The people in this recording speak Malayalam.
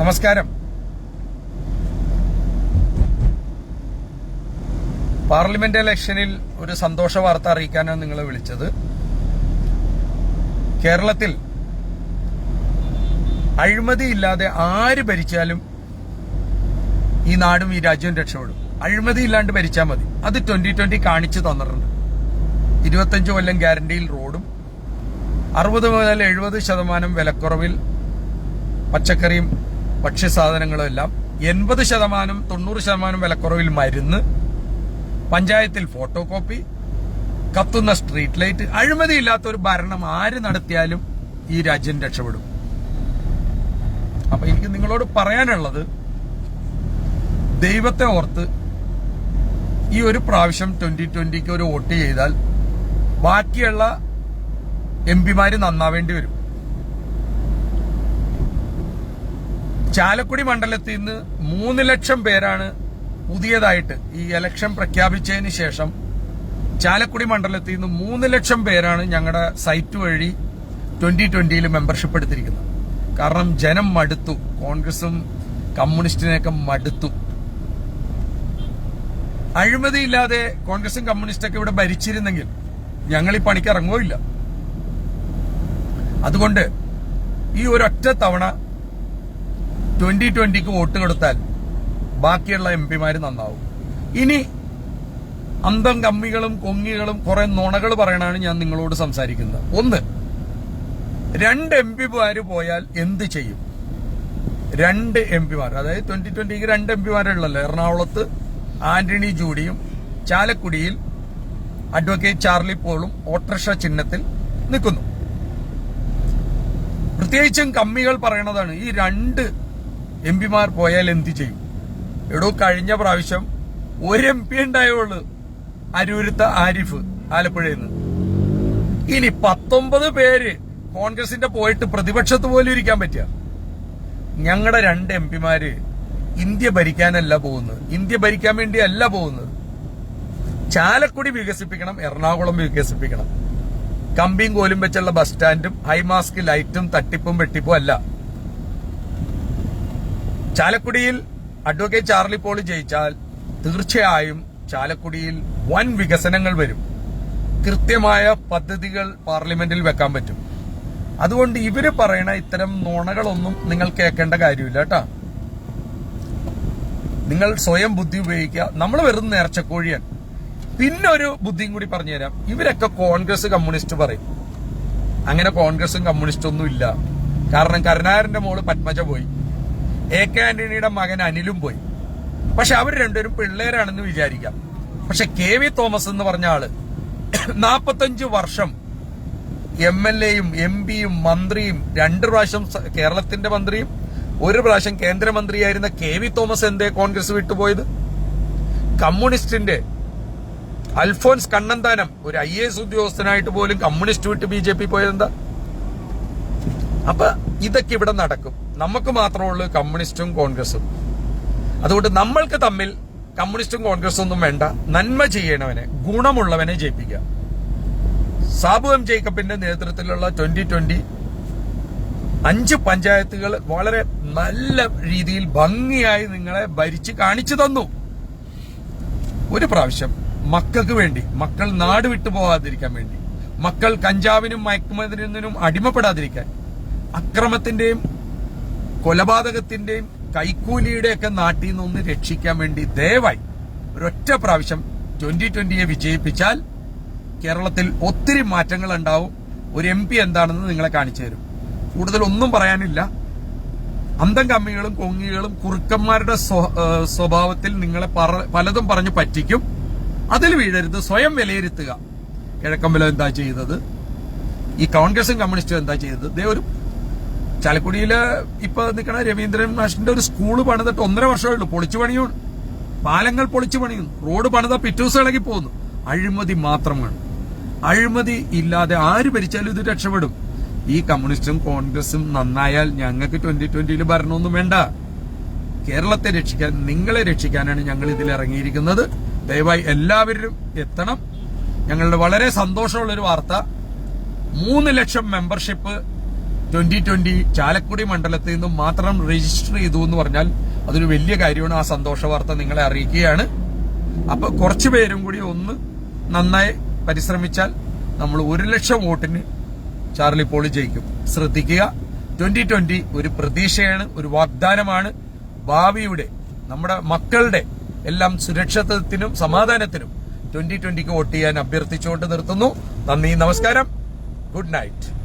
നമസ്കാരം. പാർലമെന്റ് ഇലക്ഷനിൽ ഒരു സന്തോഷ വാർത്ത അറിയിക്കാനാണ് നിങ്ങളെ വിളിച്ചത്. കേരളത്തിൽ അഴിമതിയില്ലാതെ ആര് ഭരിച്ചാലും ഈ നാടും ഈ രാജ്യവും രക്ഷപ്പെടും. അഴിമതി ഇല്ലാണ്ട് ഭരിച്ചാൽ മതി. അത് ട്വന്റി ട്വന്റി കാണിച്ചു തന്നിട്ടുണ്ട്. ഇരുപത്തഞ്ച് കൊല്ലം ഗ്യാരണ്ടിയിൽ റോഡും അറുപത് മുതൽ എഴുപത് ശതമാനം വിലക്കുറവിൽ പച്ചക്കറിയും ഭക്ഷ്യസാധനങ്ങളും എല്ലാം എൺപത് ശതമാനം തൊണ്ണൂറ് ശതമാനം വിലക്കുറവിൽ മരുന്ന് പഞ്ചായത്തിൽ ഫോട്ടോ കോപ്പി കത്തുന്ന സ്ട്രീറ്റ് ലൈറ്റ് അഴിമതിയില്ലാത്ത ഒരു ഭരണം ആര് നടത്തിയാലും ഈ രാജ്യം രക്ഷപ്പെടും. അപ്പൊ എനിക്ക് നിങ്ങളോട് പറയാനുള്ളത് ദൈവത്തെ ഓർത്ത് ഈ ഒരു പ്രാവശ്യം ട്വന്റി ട്വന്റിക്ക് ഒരു വോട്ട് ചെയ്താൽ ബാക്കിയുള്ള എം പിമാര് നന്നാവേണ്ടി വരും. ചാലക്കുടി മണ്ഡലത്തിൽ നിന്ന് മൂന്ന് ലക്ഷം പേരാണ് പുതിയതായിട്ട് ഈ ഇലക്ഷൻ പ്രഖ്യാപിച്ചതിന് ശേഷം ചാലക്കുടി മണ്ഡലത്തിൽ നിന്ന് മൂന്ന് ലക്ഷം പേരാണ് ഞങ്ങളുടെ സൈറ്റ് വഴി ട്വന്റി ട്വന്റിയിൽ മെമ്പർഷിപ്പ് എടുത്തിരിക്കുന്നത്. കാരണം ജനം മടുത്തു. കോൺഗ്രസും കമ്മ്യൂണിസ്റ്റിനെയൊക്കെ മടുത്തു. അഴിമതിയില്ലാതെ കോൺഗ്രസും കമ്മ്യൂണിസ്റ്റൊക്കെ ഇവിടെ ഭരിച്ചിരുന്നെങ്കിൽ ഞങ്ങൾ ഈ പണിക്ക് ഇറങ്ങുകയില്ല. അതുകൊണ്ട് ഈ ഒരൊറ്റ തവണ ട്വന്റി ട്വന്റിക്ക് വോട്ട് കൊടുത്താൽ ബാക്കിയുള്ള എം പിമാര് നന്നാവും. ഇനി അന്തം കമ്മികളും കൊങ്ങികളും കുറെ നുണകൾ പറയണാണ് ഞാൻ നിങ്ങളോട് സംസാരിക്കുന്നത്. ഒന്ന് രണ്ട് എം പിമാര് പോയാൽ എന്ത് ചെയ്യും? രണ്ട് എം പിമാർ അതായത് ട്വന്റി ട്വന്റിക്ക് രണ്ട് എം പിമാരുള്ളല്ലോ. എറണാകുളത്ത് ആന്റണി ജൂഡിയും ചാലക്കുടിയിൽ അഡ്വക്കേറ്റ് ചാർലി പോളും ഓട്ടർഷ ചിഹ്നത്തിൽ നിൽക്കുന്നു. പ്രത്യേകിച്ചും കമ്മികൾ പറയണതാണ് ഈ രണ്ട് എം പിമാർ പോയാൽ എന്ത് ചെയ്യും? എടോ കഴിഞ്ഞ പ്രാവശ്യം ഒരു എം പി ഉണ്ടായുള്ളൂ. അരൂരത്തെ ആരിഫ് ആലപ്പുഴയിൽ നിന്ന്. ഇനി പത്തൊമ്പത് പേര് കോൺഗ്രസിന്റെ പോയിട്ട് പ്രതിപക്ഷത്ത് പോലും ഇരിക്കാൻ പറ്റുക ഞങ്ങളുടെ രണ്ട് എം പിമാര് ഇന്ത്യ ഭരിക്കാനല്ല പോകുന്നത്. ഇന്ത്യ ഭരിക്കാൻ വേണ്ടിയല്ല പോകുന്നത്. ചാലക്കുടി വികസിപ്പിക്കണം എറണാകുളം വികസിപ്പിക്കണം. കമ്പിയും കോലും വെച്ചുള്ള ബസ് സ്റ്റാൻഡും ഹൈമാസ്ക് ലൈറ്റും തട്ടിപ്പും വെട്ടിപ്പും അല്ല. ചാലക്കുടിയിൽ അഡ്വക്കേറ്റ് ചാർലി പോൾ ജയിച്ചാൽ തീർച്ചയായും ചാലക്കുടിയിൽ വൻ വികസനങ്ങൾ വരും. കൃത്യമായ പദ്ധതികൾ പാർലമെന്റിൽ വെക്കാൻ പറ്റും. അതുകൊണ്ട് ഇവർ പറയണ ഇത്തരം നുണകളൊന്നും നിങ്ങൾ കേൾക്കേണ്ട കാര്യമില്ല കേട്ടാ. നിങ്ങൾ സ്വയം ബുദ്ധി ഉപയോഗിക്കുക. നമ്മൾ വെറും നേർച്ചക്കോഴിയാണ്. പിന്നെ ഒരു ബുദ്ധിയും കൂടി പറഞ്ഞുതരാം ഇവരൊക്കെ കോൺഗ്രസ് കമ്മ്യൂണിസ്റ്റ് പറയും. അങ്ങനെ കോൺഗ്രസും കമ്മ്യൂണിസ്റ്റും ഒന്നും ഇല്ല. കാരണം കരുണാകരന്റെ മോൾ പത്മജ പോയി. എ കെ ആന്റണിയുടെ മകൻ അനിലും പോയി. പക്ഷെ അവർ രണ്ടുപേരും പിള്ളേരാണെന്ന് വിചാരിക്കാം. പക്ഷെ കെ വി തോമസ് എന്ന് പറഞ്ഞ ആൾ നാപ്പത്തഞ്ച് വർഷം എം എൽ എയും എം പിയും മന്ത്രിയും രണ്ട് പ്രാവശ്യം കേരളത്തിന്റെ മന്ത്രിയും ഒരു പ്രാവശ്യം കേന്ദ്രമന്ത്രിയായിരുന്ന കെ വി തോമസ് എന്തേ കോൺഗ്രസ് വിട്ടുപോയത്? കമ്മ്യൂണിസ്റ്റിന്റെ അൽഫോൻസ് കണ്ണന്താനം ഒരു ഐ എസ് ഉദ്യോഗസ്ഥനായിട്ട് പോലും കമ്മ്യൂണിസ്റ്റ് വിട്ട് ബി ജെ പി പോയതെന്താ? അപ്പൊ ഇതൊക്കെ ഇവിടെ നടക്കും. നമുക്ക് മാത്രമേ ഉള്ളൂ കമ്മ്യൂണിസ്റ്റും കോൺഗ്രസും. അതുകൊണ്ട് നമ്മൾക്ക് തമ്മിൽ കമ്മ്യൂണിസ്റ്റും കോൺഗ്രസും ഒന്നും വേണ്ട. നന്മ ചെയ്യണവനെ ഗുണമുള്ളവനെ ജയിപ്പിക്കുക. സാബു എം ജേക്കബിന്റെ നേതൃത്വത്തിലുള്ള ട്വന്റി ട്വന്റി അഞ്ച് പഞ്ചായത്തുകൾ വളരെ നല്ല രീതിയിൽ ഭംഗിയായി നിങ്ങളെ ഭരിച്ച് കാണിച്ചു തന്നു. ഒരു പ്രാവശ്യം മക്കൾക്ക് വേണ്ടി മക്കൾ നാട് വിട്ടു പോകാതിരിക്കാൻ വേണ്ടി മക്കൾ കഞ്ചാവിനും മയക്കുമരുന്നിനും അടിമപ്പെടാതിരിക്കാൻ അക്രമത്തിന്റെയും കൊലപാതകത്തിന്റെയും കൈക്കൂലിയുടെയൊക്കെ നാട്ടിൽ നിന്നൊന്ന് രക്ഷിക്കാൻ വേണ്ടി ദയവായി ഒരൊറ്റ പ്രാവശ്യം ട്വന്റി ട്വന്റിയെ വിജയിപ്പിച്ചാൽ കേരളത്തിൽ ഒത്തിരി മാറ്റങ്ങൾ ഉണ്ടാവും ഒരു എം പി എന്താണെന്ന് നിങ്ങളെ കാണിച്ചു തരും. കൂടുതൽ ഒന്നും പറയാനില്ല. അന്തം കമ്മികളും കൊങ്ങികളും കുറുക്കന്മാരുടെ സ്വഭാവത്തിൽ നിങ്ങളെ പലതും പറഞ്ഞു പറ്റിക്കും. അതിൽ വീഴരുത്. സ്വയം വിലയിരുത്തുക. കിഴക്കമ്പലം എന്താ ചെയ്തത്? ഈ കോൺഗ്രസും കമ്മ്യൂണിസ്റ്റും എന്താ ചെയ്തത്? ദേ ഒരു ചാലക്കുടിയിൽ ഇപ്പൊ നിൽക്കണ രവീന്ദ്രൻ മാഷിന്റെ ഒരു സ്കൂൾ പണിതിട്ട് ഒന്നര വർഷമേ ഉള്ളൂ. പൊളിച്ചു പണിയുള്ളൂ. പാലങ്ങൾ പൊളിച്ചു പണിയുന്നു. റോഡ് പണിത പിറ്റൂസ് ഇളകി പോകുന്നു. അഴിമതി മാത്രമാണ് അഴിമതി ഇല്ലാതെ ആര് ഭരിച്ചാലും ഇത് രക്ഷപ്പെടും. ഈ കമ്മ്യൂണിസ്റ്റും കോൺഗ്രസും നന്നായാൽ ഞങ്ങൾക്ക് ട്വന്റി ട്വന്റിയിൽ ഭരണമൊന്നും വേണ്ട. കേരളത്തെ രക്ഷിക്കാൻ നിങ്ങളെ രക്ഷിക്കാനാണ് ഞങ്ങൾ ഇതിൽ ഇറങ്ങിയിരിക്കുന്നത്. ദയവായി എല്ലാവരും എത്തണം. ഞങ്ങളുടെ വളരെ സന്തോഷമുള്ളൊരു വാർത്ത. മൂന്ന് lakh membership twenty twenty Chalakudy മണ്ഡലത്തിൽ നിന്നും മാത്രം രജിസ്റ്റർ ചെയ്തു എന്ന് പറഞ്ഞാൽ അതൊരു വലിയ കാര്യമാണ്. ആ സന്തോഷ വാർത്ത നിങ്ങളെ അറിയിക്കുകയാണ്. അപ്പൊ കുറച്ചു പേരും കൂടി ഒന്ന് നന്നായി പരിശ്രമിച്ചാൽ നമ്മൾ ഒരു ലക്ഷം വോട്ടിന് ചാർലി പോളി ജയിക്കും. ശ്രദ്ധിക്കുക. ട്വന്റി ട്വന്റി ഒരു പ്രതീക്ഷയാണ് ഒരു വാഗ്ദാനമാണ്. ഭാവിയുടെ നമ്മുടെ മക്കളുടെ എല്ലാം സുരക്ഷിതത്വത്തിനും സമാധാനത്തിനും ട്വന്റി ട്വന്റിക്ക് വോട്ട് ചെയ്യാൻ അഭ്യർത്ഥിച്ചുകൊണ്ട് നിർത്തുന്നു. നന്ദി നമസ്കാരം. Good night.